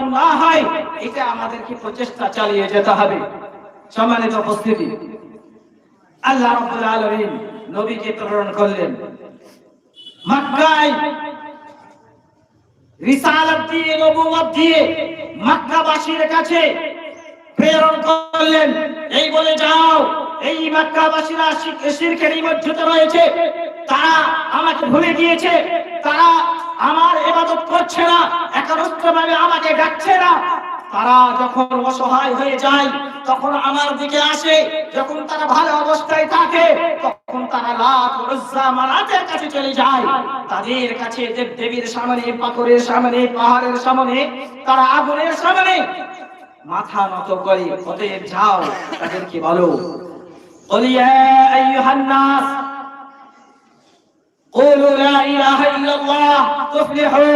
না হয়, এটা আমাদেরকে প্রচেষ্টা চালিয়ে যেতে হবে। সম্মানিত উপস্থিতি। আল্লাহ নবীকে প্রেরণ করলেন। কাছে প্রেরণ করলেন। এই বলে যাও, এই মক্কাবাসীরা শির- শিরকের মধ্যে রয়েছে। তারা আমাকে ভুলে গিয়েছে। তারা আমার ইবাদত করছে না। একরত্রভাবে আমাকে ডাকছে না তারা যখন অসহায় হয়ে যায় তখন আমার দিকে আসে যখন তারা ভালো অবস্থায় থাকে তখন তারা লাত উজ্জা মানাতের কাছে চলে যায় তাদের কাছে দেব দেবীর সামনে পাথরের সামনে পাহাড়ের সামনে তারা আগুনের সামনে মাথা নত করে অতএব যাও তাদেরকে বলো قل يا أيها الناس قولوا لا إله إلا الله تفلحوا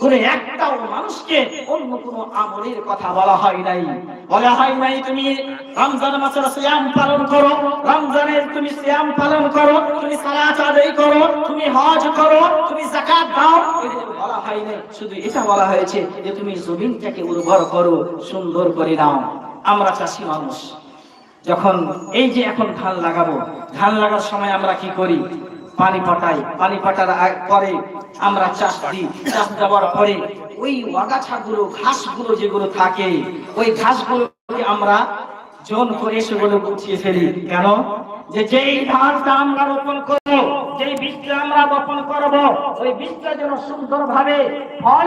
করে একটাও মানুষকে অন্য কোন আমলের কথা বলা হয় নাই। বলা হয় নাই, তুমি রমজান মাসের সিয়াম পালন করো, রমজানের তুমি সিয়াম পালন করো, তুমি সালাত আদায় করো, তুমি হজ করো, তুমি যাকাত দাও বলা হয় নাই। শুধু এটা বলা হয়েছে যে তুমি জমিনটাকে উর্বর করো, সুন্দর করে নাও। আমরা চাষি মানুষ, যখন এই যে এখন ধান লাগাবো, ধান লাগার সময় আমরা কি করি? পানি পাঠাই পানি পাটার পরে আমরা চাষ দিই, চাষ দেওয়ার পরে ওই আগাছাগুলো ঘাসগুলো যেগুলো থাকে, ওই ঘাসগুলোকে আমরা জন করে সেগুলো গুছিয়ে ফেলি। কেন? যে যেই ধানটা আমরা রোপণ করব, যেই বীজটা আমরা বপন করব, ওই বীজটা যেন সুন্দরভাবে ফল